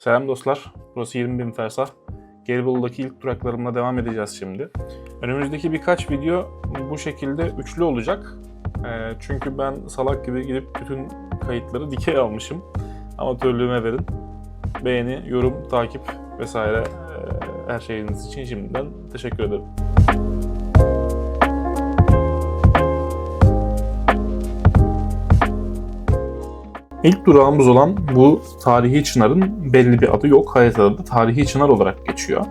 Selam dostlar. Burası 20 bin fersah. Gelibolu'daki ilk duraklarımla devam edeceğiz şimdi. Önümüzdeki birkaç video bu şekilde üçlü olacak. Ee, çünkü ben salak gibi gidip bütün kayıtları dikey almışım. Amatörlüğüme verin. Beğeni, yorum, takip vesaire e, her şeyiniz için şimdiden teşekkür ederim. İlk durağımız olan bu tarihi çınarın belli bir adı yok. Haritada da tarihi çınar olarak geçiyor.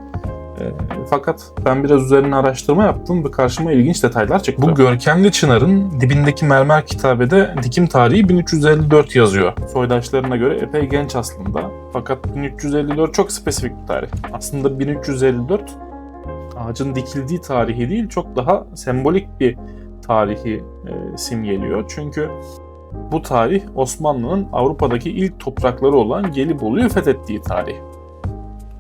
E, fakat ben biraz üzerine araştırma yaptım ve karşıma ilginç detaylar çıktı. Bu görkemli çınarın dibindeki mermer kitabede dikim tarihi 1354 yazıyor. Soydaşlarına göre epey genç aslında. Fakat 1354 çok spesifik bir tarih. Aslında 1354 ağacın dikildiği tarihi değil, çok daha sembolik bir tarihi e, simgeliyor. Çünkü bu tarih Osmanlı'nın Avrupa'daki ilk toprakları olan Gelibolu'yu fethettiği tarih.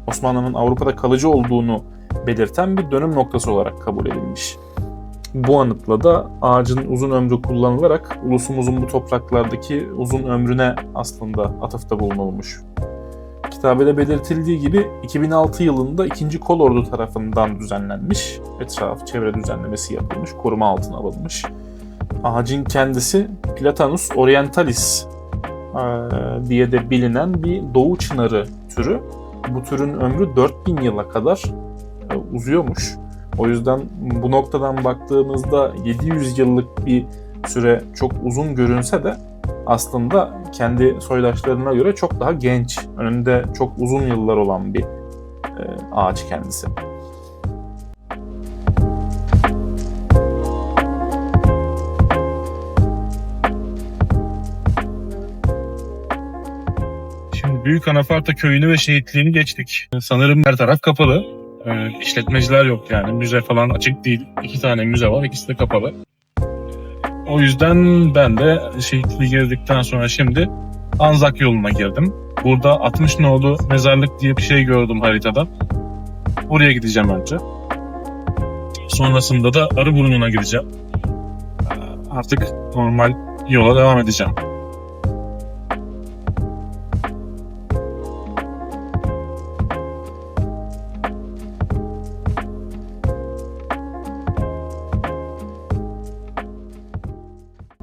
Osmanlı'nın Avrupa'da kalıcı olduğunu belirten bir dönüm noktası olarak kabul edilmiş. Bu anıtla da ağacın uzun ömrü kullanılarak ulusumuzun bu topraklardaki uzun ömrüne aslında atıfta bulunulmuş. Kitabede belirtildiği gibi 2006 yılında 2. Kolordu tarafından düzenlenmiş, etraf çevre düzenlemesi yapılmış, koruma altına alınmış ağacın kendisi Platanus orientalis diye de bilinen bir doğu çınarı türü. Bu türün ömrü 4000 yıla kadar uzuyormuş. O yüzden bu noktadan baktığımızda 700 yıllık bir süre çok uzun görünse de aslında kendi soydaşlarına göre çok daha genç, önünde çok uzun yıllar olan bir ağaç kendisi. Büyük Anafarta köyünü ve şehitliğini geçtik. Sanırım her taraf kapalı. Ee, işletmeciler yok yani. Müze falan açık değil. İki tane müze var. ikisi de kapalı. O yüzden ben de şehitliği girdikten sonra şimdi Anzak yoluna girdim. Burada 60 nolu mezarlık diye bir şey gördüm haritada. Oraya gideceğim önce. Sonrasında da Arıburnu'na gideceğim. Ee, Artık normal yola devam edeceğim.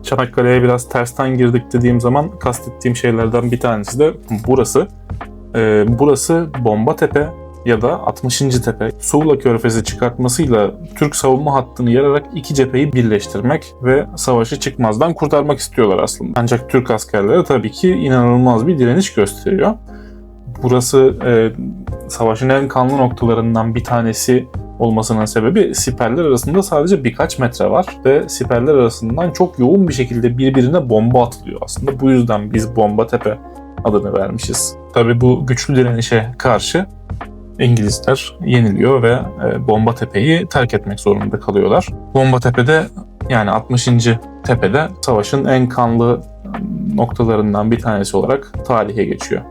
Çanakkale'ye biraz tersten girdik dediğim zaman kastettiğim şeylerden bir tanesi de burası. Ee, burası Bomba Tepe ya da 60. Tepe. Suvla Körfezi çıkartmasıyla Türk savunma hattını yararak iki cepheyi birleştirmek ve savaşı çıkmazdan kurtarmak istiyorlar aslında. Ancak Türk askerleri tabii ki inanılmaz bir direniş gösteriyor. Burası e, savaşın en kanlı noktalarından bir tanesi olmasının sebebi siperler arasında sadece birkaç metre var ve siperler arasından çok yoğun bir şekilde birbirine bomba atılıyor aslında. Bu yüzden biz Bomba Tepe adını vermişiz. Tabi bu güçlü direnişe karşı İngilizler yeniliyor ve e, Bomba Tepe'yi terk etmek zorunda kalıyorlar. Bomba Tepe'de yani 60. tepede savaşın en kanlı noktalarından bir tanesi olarak tarihe geçiyor.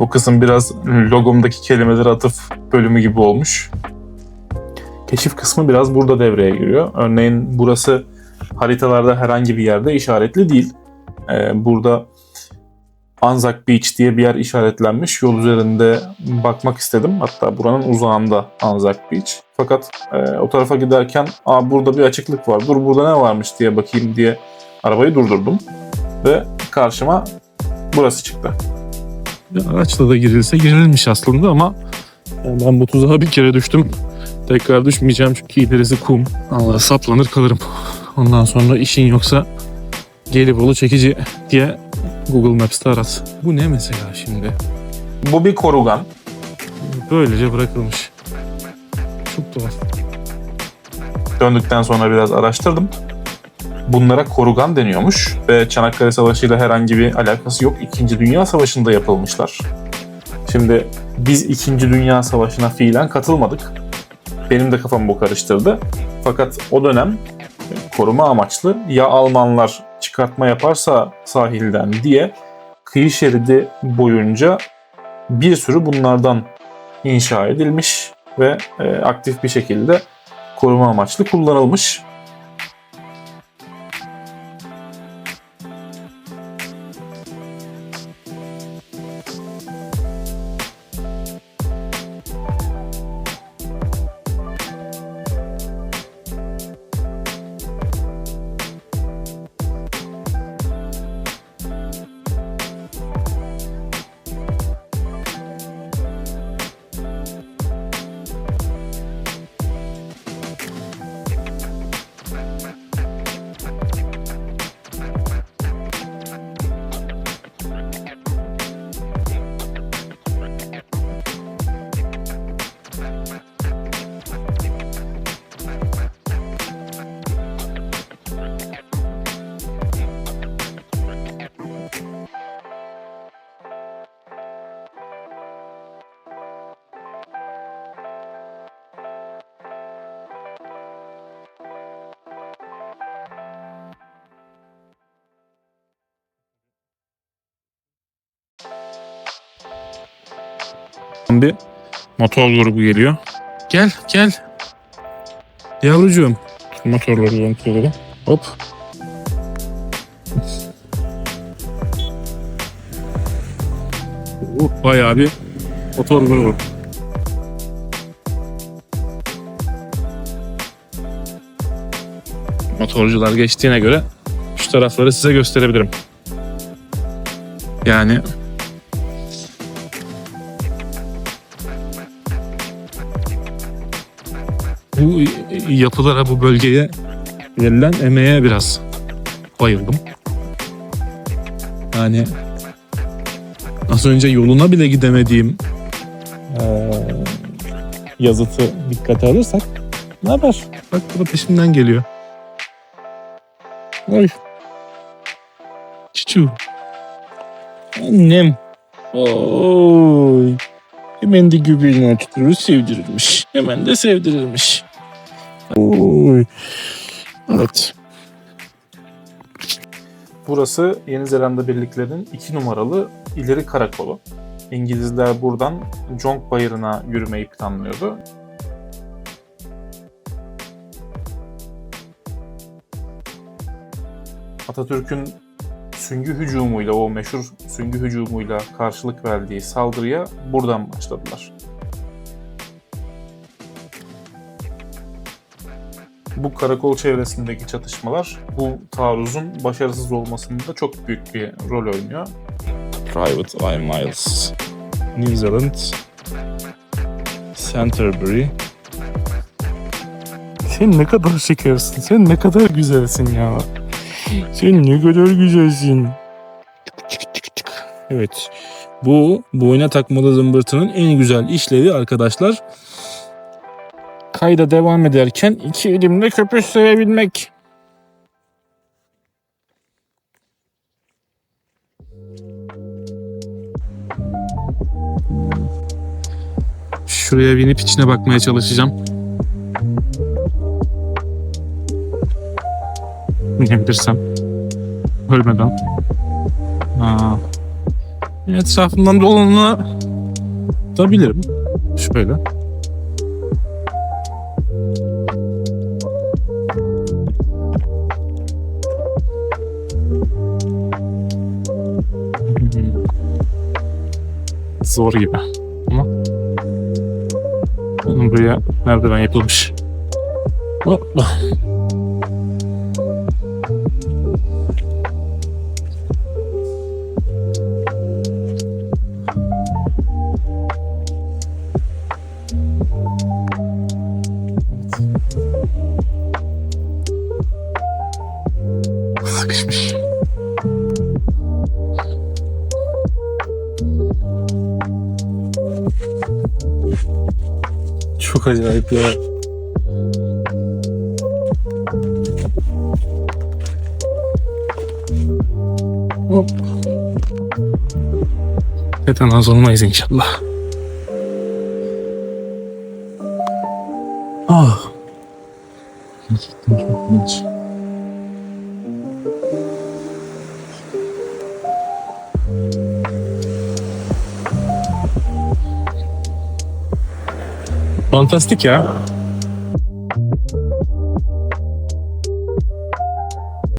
Bu kısım biraz logomdaki kelimeleri atıf bölümü gibi olmuş. Keşif kısmı biraz burada devreye giriyor. Örneğin burası haritalarda herhangi bir yerde işaretli değil. Ee, burada Anzac Beach diye bir yer işaretlenmiş. Yol üzerinde bakmak istedim. Hatta buranın uzağında Anzac Beach. Fakat e, o tarafa giderken Aa, burada bir açıklık var. Dur burada ne varmış diye bakayım diye arabayı durdurdum. Ve karşıma burası çıktı. Araçla da girilse girilmiş aslında ama yani ben bu tuzağa bir kere düştüm. Tekrar düşmeyeceğim çünkü ilerisi kum. Allah saplanır kalırım. Ondan sonra işin yoksa Gelibolu çekici diye Google Maps'te arat. Bu ne mesela şimdi? Bu bir korugan. Böylece bırakılmış. Çok tuhaf. Döndükten sonra biraz araştırdım. Bunlara korugan deniyormuş ve Çanakkale Savaşı ile herhangi bir alakası yok. İkinci Dünya Savaşı'nda yapılmışlar. Şimdi biz İkinci Dünya Savaşı'na fiilen katılmadık. Benim de kafamı bu karıştırdı. Fakat o dönem koruma amaçlı ya Almanlar çıkartma yaparsa sahilden diye kıyı şeridi boyunca bir sürü bunlardan inşa edilmiş ve e, aktif bir şekilde koruma amaçlı kullanılmış. Bir motor grubu geliyor. Gel gel. Yavrucuğum. Motorları yönetiyorum. Hop. Bayağı bir motor grubu. Motorcular geçtiğine göre şu tarafları size gösterebilirim. Yani bu yapılara, bu bölgeye verilen emeğe biraz bayıldım. Yani az önce yoluna bile gidemediğim eee, yazıtı dikkate alırsak ne haber? Bak bu da peşimden geliyor. Oy. Çiçu. Annem. Oy. Hemen de göbeğini açtırır, sevdirilmiş. Hemen de sevdirilmiş. Evet. Burası Yeni Zelanda birliklerinin 2 numaralı ileri karakolu. İngilizler buradan Jong Bayırı'na yürümeyi planlıyordu. Atatürk'ün süngü hücumuyla, o meşhur süngü hücumuyla karşılık verdiği saldırıya buradan başladılar. Bu karakol çevresindeki çatışmalar bu taarruzun başarısız olmasında çok büyük bir rol oynuyor. Private Eye Miles. New Zealand. Canterbury. Sen ne kadar şekersin. Sen ne kadar güzelsin ya. Sen ne kadar güzelsin. Evet. Bu boyuna takmalı zımbırtının en güzel işlevi arkadaşlar. Kayda devam ederken iki elimle köpüşleyebilmek. Şuraya binip içine bakmaya çalışacağım. Binebilirsem. Ölmeden. Aa. Etrafından dolanına da bilirim. Şöyle. Zor gibi. Ama buraya merdiven yapılmış. Hoppa. Çok acayip ya. Hop. Tetanaz olmayız inşallah. Ah. Gerçekten çok ilginç. Fantastik ya.